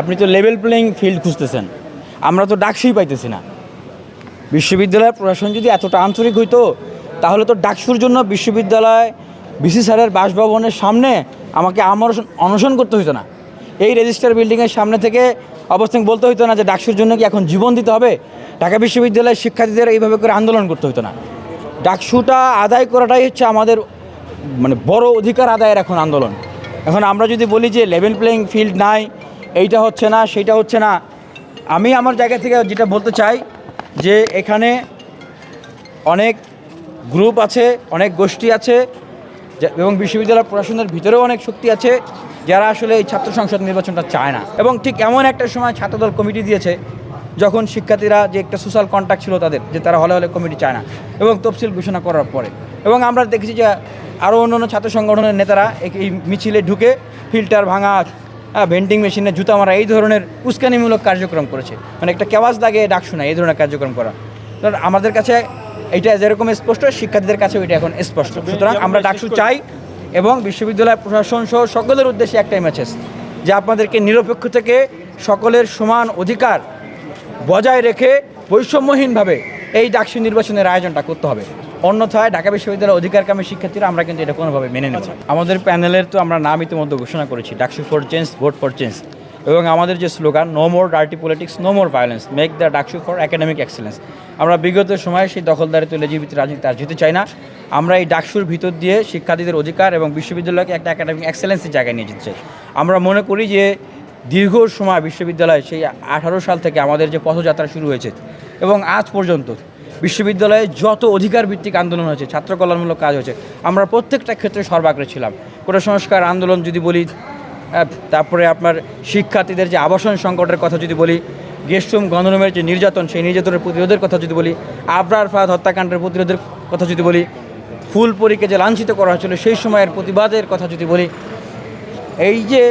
আপনি তো level playing field খুঁজতেছেন। আমরা তো ডাকসুই পাইতেছি না। বিশ্ববিদ্যালয়ের প্রশাসন যদি এতটা আন্তরিক হইতো, তাহলে তো ডাকসুর জন্য বিশ্ববিদ্যালয় বিসি স্যারের বাসভবনের সামনে আমাকে আমার অনশন করতে হইতো না। এই রেজিস্টার বিল্ডিংয়ের সামনে থেকে অবস্থান বলতে হইতো না যে ডাকসুর জন্য কি এখন জীবন দিতে হবে। ঢাকা বিশ্ববিদ্যালয়ের শিক্ষার্থীদের এইভাবে করে আন্দোলন করতে হইতো না। ডাকসুটা আদায় করাটাই হচ্ছে আমাদের মানে বড় অধিকার আদায়ের এখন আন্দোলন। এখন আমরা যদি বলি যে লেভেল প্লেয়িং ফিল্ড নাই এইটা হচ্ছে না, সেইটা হচ্ছে না। আমি আমার জায়গা থেকে যেটা বলতে চাই, যে এখানে অনেক গ্রুপ আছে, অনেক গোষ্ঠী আছে এবং বিশ্ববিদ্যালয় প্রশাসনের ভিতরেও অনেক শক্তি আছে, যারা আসলে এই ছাত্র সংসদ নির্বাচনটা চায় না। এবং ঠিক এমন একটা সময় ছাত্রদল কমিটি দিয়েছে, যখন শিক্ষার্থীরা যে একটা সোশ্যাল কন্ট্যাক্ট ছিল তাদের, যে তারা হলে হলে কমিটি চায় না, এবং তফসিল ঘোষণা করার পরে। এবং আমরা দেখেছি যে আরও অন্য ছাত্র সংগঠনের নেতারা এই মিছিলে ঢুকে ফিল্টার ভাঙা ভেন্ডিং মেশিনে জুতা মারা এই ধরনের উস্কানিমূলক কার্যক্রম করেছে। মানে একটা কেওয়াজ লাগে ডাক শোনা এই ধরনের কার্যক্রম করা। আমাদের কাছে এটা যেরকম স্পষ্ট, শিক্ষার্থীদের কাছেও এটা এখন স্পষ্ট। সুতরাং আমরা ডাকসু চাই এবং বিশ্ববিদ্যালয় প্রশাসন সহ সকলের উদ্দেশ্যে একটাই মেসেজ যে আপনাদেরকে নিরপেক্ষ থেকে সকলের সমান অধিকার বজায় রেখে বৈষম্যহীনভাবে এই ডাকসু নির্বাচনের আয়োজনটা করতে হবে। অন্যথায় ঢাকা বিশ্ববিদ্যালয়ের অধিকারকামী শিক্ষার্থীরা আমরা কিন্তু এটা কোনোভাবে মেনে নেব না। আমাদের প্যানেলের তো আমরা নাম ইতিমধ্যে ঘোষণা করেছি, DUCSU for change, vote for change. এবং আমাদের যে slogan no more dirty politics no more violence make the DUCSU for academic excellence আমরা বিগত সময়ে সেই দখলদারি দখলদারিত্ব লেজিবিতি রাজনীতি আর যেতে চাই না। আমরা এই ডাকসুর ভিতর দিয়ে শিক্ষার্থীদের অধিকার এবং বিশ্ববিদ্যালয়কে একটা একাডেমিক এক্সেলেন্সের জায়গায় নিয়ে যেতে চাই। আমরা মনে করি যে দীর্ঘ সময় বিশ্ববিদ্যালয় সেই আঠারো সাল থেকে আমাদের যে পথযাত্রা শুরু হয়েছে এবং আজ পর্যন্ত বিশ্ববিদ্যালয়ে যত অধিকার ভিত্তিক আন্দোলন হয়েছে ছাত্র কল্যাণমূলক কাজ হয়েছে, আমরা প্রত্যেকটা ক্ষেত্রে সর্বাগ্রে ছিলাম। কোনো সংস্কার আন্দোলন যদি বলি তারপরে আপনার শিক্ষার্থীদের যে আবাসন সংকটের কথা যদি বলি, গেস্টরুম গণরুমের যে নির্যাতন, সেই নির্যাতনের প্রতিরোধের কথা যদি বলি, আবরার ফাদ হত্যাকাণ্ডের প্রতিরোধের কথা যদি বলি, ফুলপরীকে যে লাঞ্ছিত করা হয়েছিল, সেই সময়ের প্রতিবাদের কথা যদি বলি, এই যে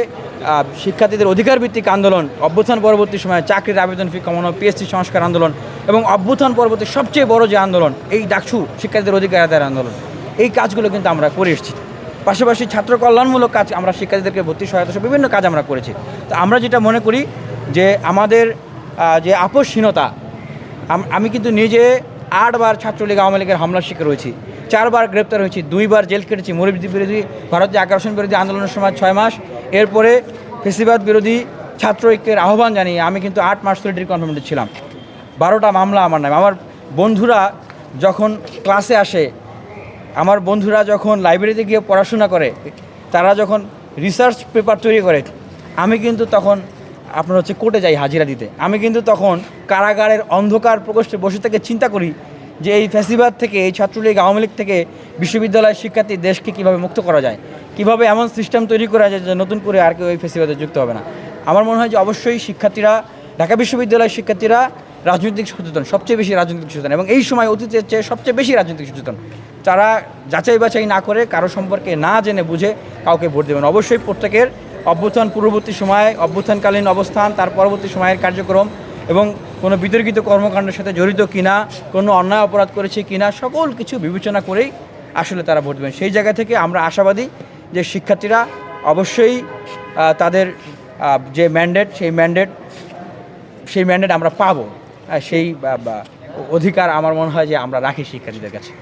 শিক্ষার্থীদের অধিকার ভিত্তিক আন্দোলন, অভ্যুত্থান পরবর্তী সময়ে চাকরির আবেদন ফি কমানো পিএসসি সংস্কার আন্দোলন এবং অভ্যুত্থান পরবর্তী সবচেয়ে বড় যে আন্দোলন, এই ডাকসু শিক্ষার্থীদের অধিকার আদায়ের আন্দোলন, এই কাজগুলো কিন্তু আমরা করে এসেছি। পাশাপাশি ছাত্র কল্যাণমূলক কাজ আমরা শিক্ষার্থীদেরকে ভর্তি সহায়তা সহ বিভিন্ন কাজ আমরা করেছি। তো আমরা যেটা মনে করি যে আমাদের যে আপোষহীনতা আম- কিন্তু নিজে আটবার ছাত্রলীগ আওয়ামী লীগের হামলার শিকার হয়েছি। চারবার গ্রেপ্তার হয়েছি, দুইবার জেল কেটেছি মরিবিদ্যুৎ বিরোধী ভারতীয় আগ্রাসন বিরোধী আন্দোলনের সময় ছয় মাস। এরপরে ফেসিবাদ বিরোধী ছাত্র ঐক্যের আহ্বান জানিয়ে আমি কিন্তু আট মাস সোলিটারি কনফার্মেন্টে ছিলাম। বারোটা মামলা আমার নামে। আমার বন্ধুরা যখন ক্লাসে আসে, আমার বন্ধুরা যখন লাইব্রেরিতে গিয়ে পড়াশোনা করে, তারা যখন রিসার্চ পেপার তৈরি করে, আমি কিন্তু তখন আপনার হচ্ছে কোর্টে যাই হাজিরা দিতে। আমি কিন্তু তখন কারাগারের অন্ধকার প্রকোষ্ঠে বসে থেকে চিন্তা করি যে এই ফ্যাসিবাদ থেকে, এই ছাত্রলীগ আওয়ামী লীগ থেকে বিশ্ববিদ্যালয়ের শিক্ষার্থী দেশকে কীভাবে মুক্ত করা যায়? কীভাবে এমন সিস্টেম তৈরি করা যায় যে নতুন করে আর কেউ এই ফ্যাসিবাদে যুক্ত হবে না? আমার মনে হয় যে অবশ্যই শিক্ষার্থীরা, ঢাকা বিশ্ববিদ্যালয়ের শিক্ষার্থীরা রাজনৈতিক সচেতন, সবচেয়ে বেশি রাজনৈতিক সচেতন এবং এই সময় অতীতের চেয়ে সবচেয়ে বেশি রাজনৈতিক সচেতন। তারা যাচাই বাছাই না করে, কারও সম্পর্কে না জেনে বুঝে কাউকে ভোট দেবেন। অবশ্যই প্রত্যেকের অভ্যুত্থান পূর্ববর্তী সময়, অভ্যুত্থানকালীন অবস্থান, তার পরবর্তী সময়ের কার্যক্রম এবং কোনো বিতর্কিত কর্মকাণ্ডের সাথে জড়িত কিনা, কোনো অন্যায় অপরাধ করেছে কিনা, সকল কিছু বিবেচনা করেই আসলে তারা ভোট দেবেন। সেই জায়গা থেকে আমরা আশাবাদী যে শিক্ষার্থীরা অবশ্যই তাদের যে ম্যান্ডেট, সেই ম্যান্ডেট সেই ম্যান্ডেট আমরা পাবো। সেই অধিকার আমার মনে হয় যে আমরা রাখি শিক্ষার্থীদের কাছে।